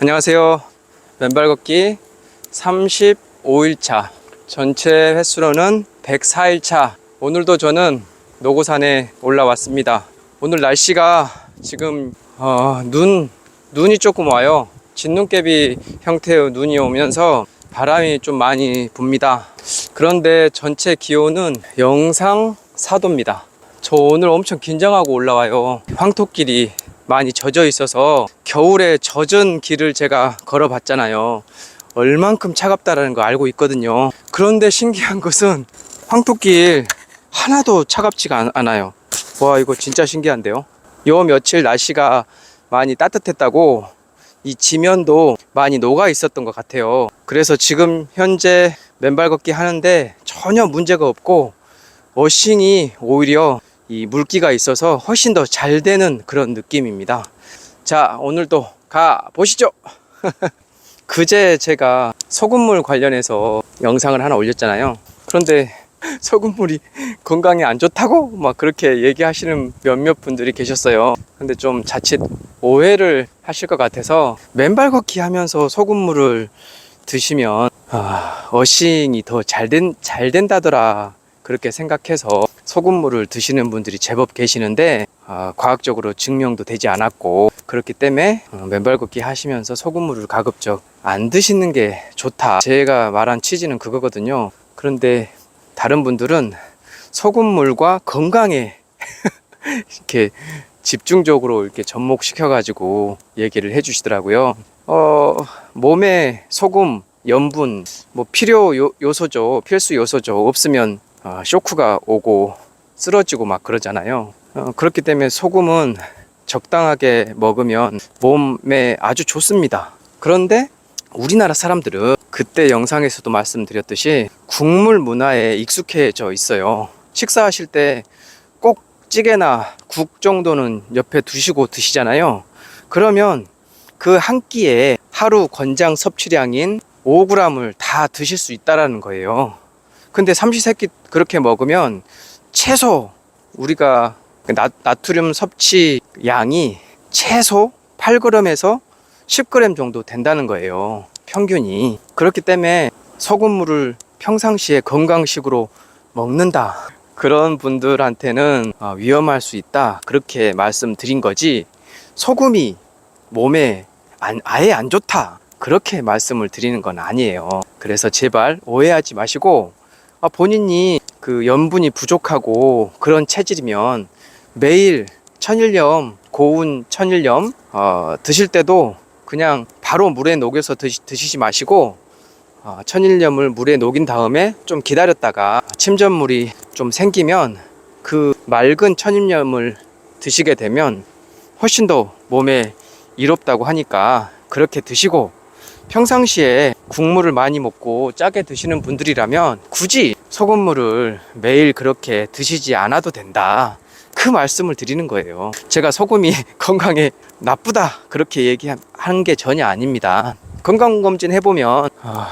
안녕하세요. 맨발 걷기 35일차. 전체 횟수로는 104일차. 오늘도 저는 노고산에 올라왔습니다. 오늘 날씨가 지금 어, 눈 눈이 조금 와요. 진눈깨비 형태의 눈이 오면서 바람이 좀 많이 붑니다. 그런데 전체 기온은 영상 4도입니다. 저 오늘 엄청 긴장하고 올라와요. 황토길이 많이 젖어 있어서 겨울에 젖은 길을 제가 걸어 봤잖아요. 얼만큼 차갑다라는 거 알고 있거든요. 그런데 신기한 것은 황토길 하나도 차갑지가 않- 않아요. 와, 이거 진짜 신기한데요. 요 며칠 날씨가 많이 따뜻했다고 이 지면도 많이 녹아 있었던 것 같아요. 그래서 지금 현재 맨발 걷기 하는데 전혀 문제가 없고 워싱이 오히려 이 물기가 있어서 훨씬 더 잘 되는 그런 느낌입니다. 자, 오늘도 가 보시죠. 그제 제가 소금물 관련해서 영상을 하나 올렸잖아요. 그런데 소금물이 건강에 안 좋다고 막 그렇게 얘기하시는 몇몇 분들이 계셨어요. 근데 좀 자칫 오해를 하실 것 같아서 맨발 걷기 하면서 소금물을 드시면 아, 어싱이 더 잘 된, 잘 된다더라. 그렇게 생각해서 소금물을 드시는 분들이 제법 계시는데 아, 과학적으로 증명도 되지 않았고 그렇기 때문에 어, 맨발 걷기 하시면서 소금물을 가급적 안 드시는 게 좋다. 제가 말한 취지는 그거거든요. 그런데 다른 분들은 소금물과 건강에 이렇게 집중적으로 이렇게 접목시켜 가지고 얘기를 해 주시더라고요. 어, 몸에 소금, 염분 뭐 필요 요, 요소죠. 필수 요소죠. 없으면 어, 쇼크가 오고 쓰러지고 막 그러잖아요. 어, 그렇기 때문에 소금은 적당하게 먹으면 몸에 아주 좋습니다. 그런데 우리나라 사람들은 그때 영상에서도 말씀드렸듯이 국물 문화에 익숙해져 있어요. 식사하실 때 꼭 찌개나 국 정도는 옆에 두시고 드시잖아요. 그러면 그 한 끼에 하루 권장 섭취량인 5g을 다 드실 수 있다라는 거예요. 근데 삼시세끼 그렇게 먹으면 최소 우리가 나, 나트륨 섭취 양이 최소 8g에서 10g 정도 된다는 거예요. 평균이. 그렇기 때문에 소금물을 평상시에 건강식으로 먹는다. 그런 분들한테는 어, 위험할 수 있다. 그렇게 말씀드린 거지. 소금이 몸에 안- 아예 안 좋다. 그렇게 말씀을 드리는 건 아니에요. 그래서 제발 오해하지 마시고 아, 본인이 그 염분이 부족하고 그런 체질이면 매일 천일염, 고운 천일염 어, 드실 때도 그냥 바로 물에 녹여서 드시, 드시지 마시고 어, 천일염을 물에 녹인 다음에 좀 기다렸다가 침전물이 좀 생기면 그 맑은 천일염을 드시게 되면 훨씬 더 몸에 이롭다고 하니까 그렇게 드시고 평상시에 국물을 많이 먹고 짜게 드시는 분들이라면 굳이 소금물을 매일 그렇게 드시지 않아도 된다. 그 말씀을 드리는 거예요. 제가 소금이 건강에 나쁘다 그렇게 얘기한 게 전혀 아닙니다. 건강검진 해보면 아,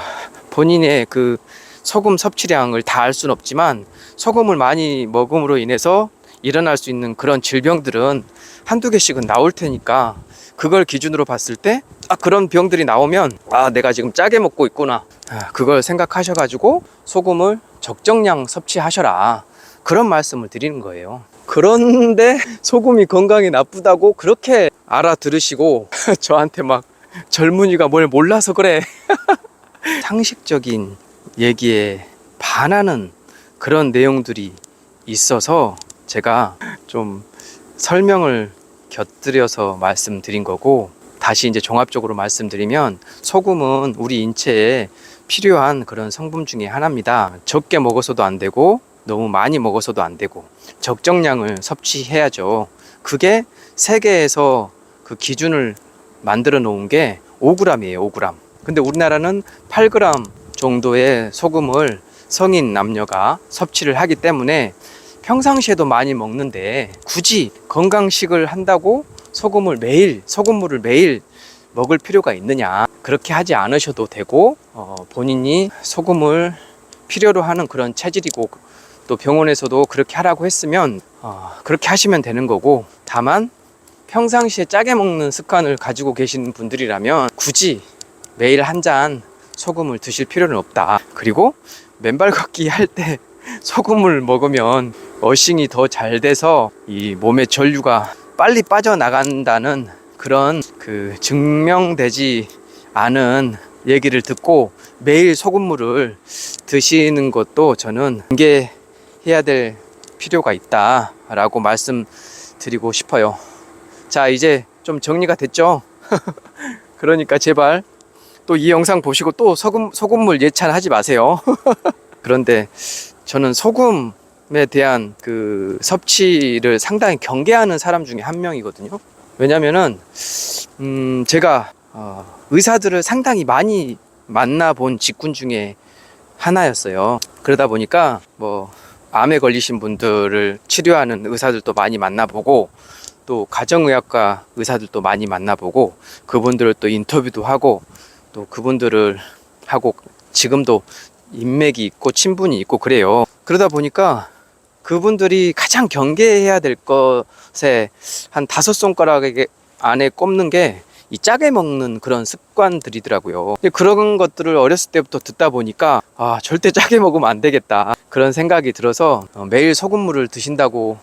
본인의 그 소금 섭취량을 다 알 수는 없지만 소금을 많이 먹음으로 인해서 일어날 수 있는 그런 질병들은 한두 개씩은 나올 테니까 그걸 기준으로 봤을 때 아, 그런 병들이 나오면 아 내가 지금 짜게 먹고 있구나. 아, 그걸 생각하셔가지고 소금을 적정량 섭취하셔라. 그런 말씀을 드리는 거예요. 그런데 소금이 건강에 나쁘다고 그렇게 알아들으시고 저한테 막 젊은이가 뭘 몰라서 그래. 상식적인 얘기에 반하는 그런 내용들이 있어서 제가 좀 설명을 곁들여서 말씀드린 거고 다시 이제 종합적으로 말씀드리면 소금은 우리 인체에 필요한 그런 성분 중에 하나입니다. 적게 먹어서도 안 되고 너무 많이 먹어서도 안 되고 적정량을 섭취해야죠. 그게 세계에서 그 기준을 만들어 놓은 게 5g이에요, 5g. 근데 우리나라는 8g 정도의 소금을 성인 남녀가 섭취를 하기 때문에 평상시에도 많이 먹는데 굳이 건강식을 한다고 소금을 매일 소금물을 매일 먹을 필요가 있느냐 그렇게 하지 않으셔도 되고 어, 본인이 소금을 필요로 하는 그런 체질이고 또 병원에서도 그렇게 하라고 했으면 어, 그렇게 하시면 되는 거고 다만 평상시에 짜게 먹는 습관을 가지고 계신 분들이라면 굳이 매일 한 잔 소금을 드실 필요는 없다. 그리고 맨발 걷기 할 때 소금을 먹으면 어싱이 더 잘 돼서 이 몸의 전류가 빨리 빠져나간다는 그런 그 증명되지 않은 얘기를 듣고 매일 소금물을 드시는 것도 저는 경계해야 될 필요가 있다라고 말씀드리고 싶어요. 자, 이제 좀 정리가 됐죠? 그러니까 제발 또 이 영상 보시고 또 소금, 소금물 예찬하지 마세요. 그런데 저는 소금 에 대한 그 섭취를 상당히 경계하는 사람 중에 한 명이거든요. 왜냐면은, 음, 제가, 어, 의사들을 상당히 많이 만나본 직군 중에 하나였어요. 그러다 보니까 뭐, 암에 걸리신 분들을 치료하는 의사들도 많이 만나보고, 또 가정의학과 의사들도 많이 만나보고, 그분들을 또 인터뷰도 하고, 또 그분들을 하고, 지금도 인맥이 있고 친분이 있고 그래요. 그러다 보니까 그분들이 가장 경계해야 될 것에 한 다섯 손가락 안에 꼽는 게 이 짜게 먹는 그런 습관들이더라고요. 그런 것들을 어렸을 때부터 듣다 보니까 아 절대 짜게 먹으면 안 되겠다 그런 생각이 들어서 어, 매일 소금물을 드신다고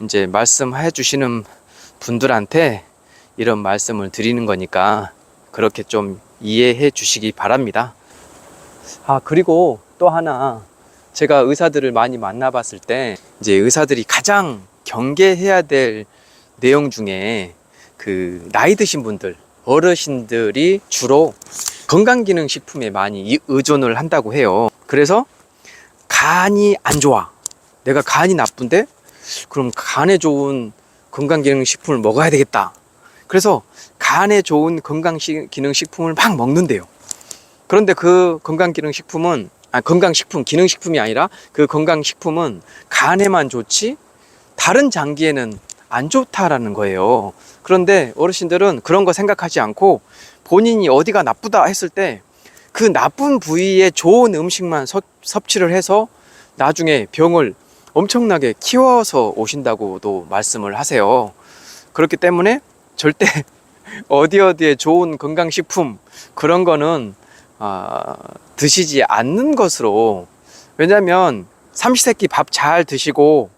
이제 말씀해 주시는 분들한테 이런 말씀을 드리는 거니까 그렇게 좀 이해해 주시기 바랍니다. 아, 그리고 또 하나 제가 의사들을 많이 만나봤을 때 이제 의사들이 가장 경계해야 될 내용 중에 그 나이 드신 분들, 어르신들이 주로 건강기능식품에 많이 이- 의존을 한다고 해요. 그래서 간이 안 좋아. 내가 간이 나쁜데? 그럼 간에 좋은 건강기능식품을 먹어야 되겠다. 그래서 간에 좋은 건강기능식품을 막 먹는데요. 그런데 그 건강기능식품은 아 건강식품 기능식품이 아니라 그 건강식품은 간에만 좋지 다른 장기에는 안 좋다라는 거예요. 그런데 어르신들은 그런 거 생각하지 않고 본인이 어디가 나쁘다 했을 때 그 나쁜 부위에 좋은 음식만 섭- 섭취를 해서 나중에 병을 엄청나게 키워서 오신다고도 말씀을 하세요. 그렇기 때문에 절대 어디 어디에 좋은 건강식품 그런 거는 아, 드시지 않는 것으로 왜냐하면 삼시세끼 밥 잘 드시고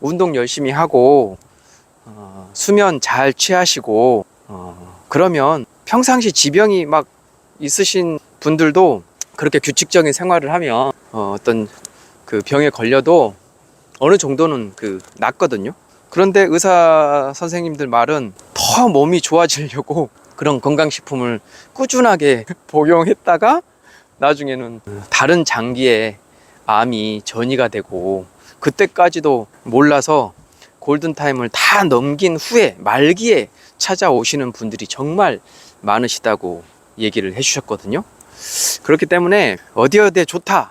운동 열심히 하고 어, 수면 잘 취하시고 어, 그러면 평상시 지병이 막 있으신 분들도 그렇게 규칙적인 생활을 하면 어, 어떤 그 병에 걸려도 어느 정도는 그 낫거든요. 그런데 의사 선생님들 말은 더 몸이 좋아지려고 그런 건강식품을 꾸준하게 복용했다가 나중에는 다른 장기에 암이 전이가 되고 그때까지도 몰라서 골든타임을 다 넘긴 후에 말기에 찾아오시는 분들이 정말 많으시다고 얘기를 해주셨거든요. 그렇기 때문에 어디 어디에 좋다.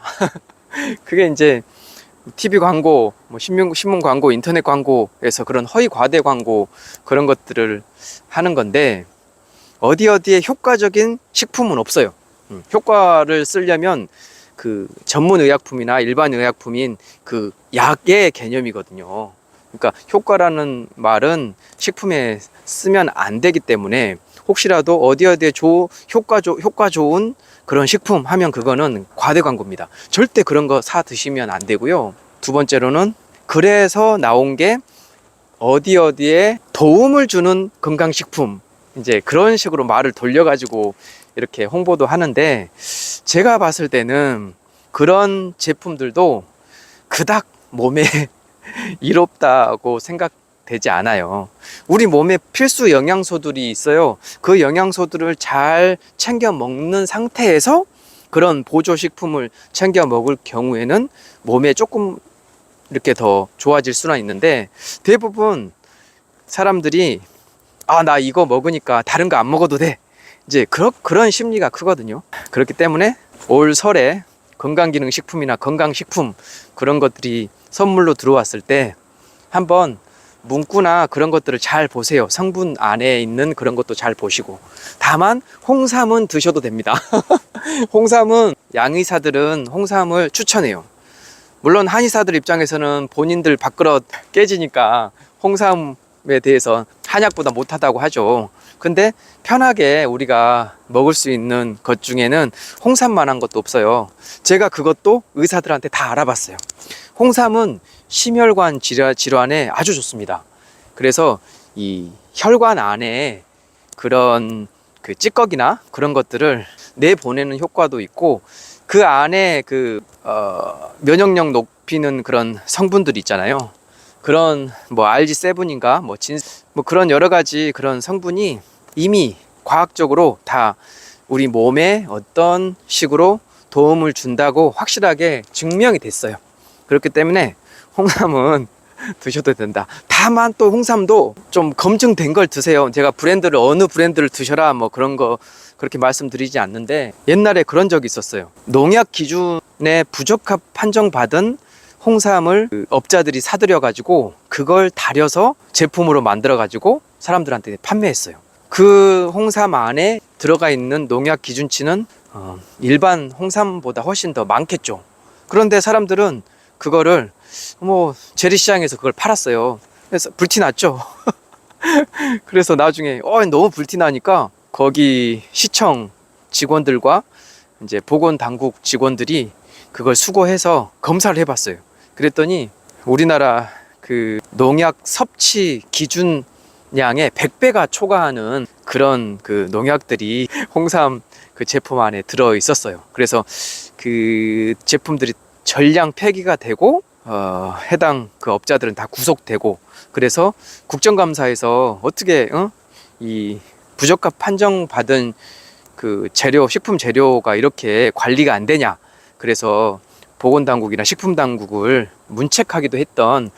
그게 이제 TV 광고, 뭐 신문, 신문 광고, 인터넷 광고에서 그런 허위 과대 광고 그런 것들을 하는 건데 어디 어디에 효과적인 식품은 없어요. 음, 효과를 쓰려면 그 전문 의약품이나 일반 의약품인 그 약의 개념이거든요. 그러니까 효과라는 말은 식품에 쓰면 안 되기 때문에 혹시라도 어디 어디에 조, 효과 조, 효과 좋은 그런 식품 하면 그거는 과대 광고입니다. 절대 그런 거 사 드시면 안 되고요. 두 번째로는 그래서 나온 게 어디 어디에 도움을 주는 건강식품 이제 그런 식으로 말을 돌려가지고 이렇게 홍보도 하는데 제가 봤을 때는 그런 제품들도 그닥 몸에 이롭다고 생각되지 않아요. 우리 몸에 필수 영양소들이 있어요. 그 영양소들을 잘 챙겨 먹는 상태에서 그런 보조식품을 챙겨 먹을 경우에는 몸에 조금 이렇게 더 좋아질 수는 있는데 대부분 사람들이 아, 나 이거 먹으니까 다른 거 안 먹어도 돼. 이제 그런 그런 심리가 크거든요. 그렇기 때문에 올 설에 건강기능식품이나 건강식품 그런 것들이 선물로 들어왔을 때 한번 문구나 그런 것들을 잘 보세요. 성분 안에 있는 그런 것도 잘 보시고. 다만 홍삼은 드셔도 됩니다. 홍삼은 양의사들은 홍삼을 추천해요. 물론 한의사들 입장에서는 본인들 밥그릇 깨지니까 홍삼에 대해서 한약보다 못하다고 하죠. 근데 편하게 우리가 먹을 수 있는 것 중에는 홍삼만한 것도 없어요. 제가 그것도 의사들한테 다 알아봤어요. 홍삼은 심혈관 질환, 질환에 아주 좋습니다. 그래서 이 혈관 안에 그런 그 찌꺼기나 그런 것들을 내보내는 효과도 있고 그 안에 그 어, 면역력 높이는 그런 성분들이 있잖아요. 그런 뭐 RG7인가 뭐 진 뭐 그런 여러 가지 그런 성분이 이미 과학적으로 다 우리 몸에 어떤 식으로 도움을 준다고 확실하게 증명이 됐어요. 그렇기 때문에 홍삼은 드셔도 된다. 다만 또 홍삼도 좀 검증된 걸 드세요. 제가 브랜드를 어느 브랜드를 드셔라 뭐 그런 거 그렇게 말씀드리지 않는데 옛날에 그런 적이 있었어요. 농약 기준에 부적합 판정받은 홍삼을 그 업자들이 사들여 가지고 그걸 달여서 제품으로 만들어 가지고 사람들한테 판매했어요. 그 홍삼 안에 들어가 있는 농약 기준치는 어, 일반 홍삼보다 훨씬 더 많겠죠. 그런데 사람들은 그거를 뭐 재래 시장에서 그걸 팔았어요. 그래서 불티 났죠. 그래서 나중에 어 너무 불티 나니까 거기 시청 직원들과 이제 보건 당국 직원들이 그걸 수거해서 검사를 해봤어요. 그랬더니 우리나라 그 농약 섭취 기준량의 100배가 초과하는 그런 그 농약들이 홍삼 그 제품 안에 들어 있었어요. 그래서 그 제품들이 전량 폐기가 되고 어, 해당 그 업자들은 다 구속되고 그래서 국정감사에서 어떻게 어? 이 부적합 판정받은 그 재료 식품 재료가 이렇게 관리가 안 되냐 그래서 보건당국이나 식품당국을 문책하기도 했던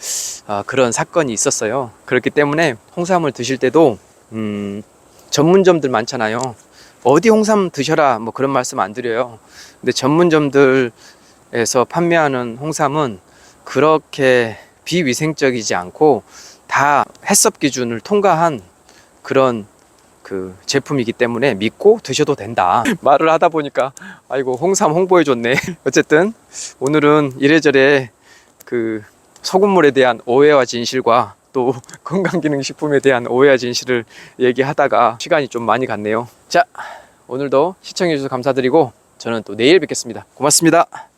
아, 그런 사건이 있었어요. 그렇기 때문에 홍삼을 드실 때도 음, 전문점들 많잖아요. 어디 홍삼 드셔라 뭐 그런 말씀 안 드려요. 근데 전문점들에서 판매하는 홍삼은 그렇게 비위생적이지 않고 다 해썹 기준을 통과한 그런 그 제품이기 때문에 믿고 드셔도 된다. 말을 하다 보니까 아이고 홍삼 홍보해 줬네. 어쨌든 오늘은 이래저래 그 소금물에 대한 오해와 진실과 또 건강기능식품에 대한 오해와 진실을 얘기하다가 시간이 좀 많이 갔네요. 자, 오늘도 시청해주셔서 감사드리고 저는 또 내일 뵙겠습니다. 고맙습니다.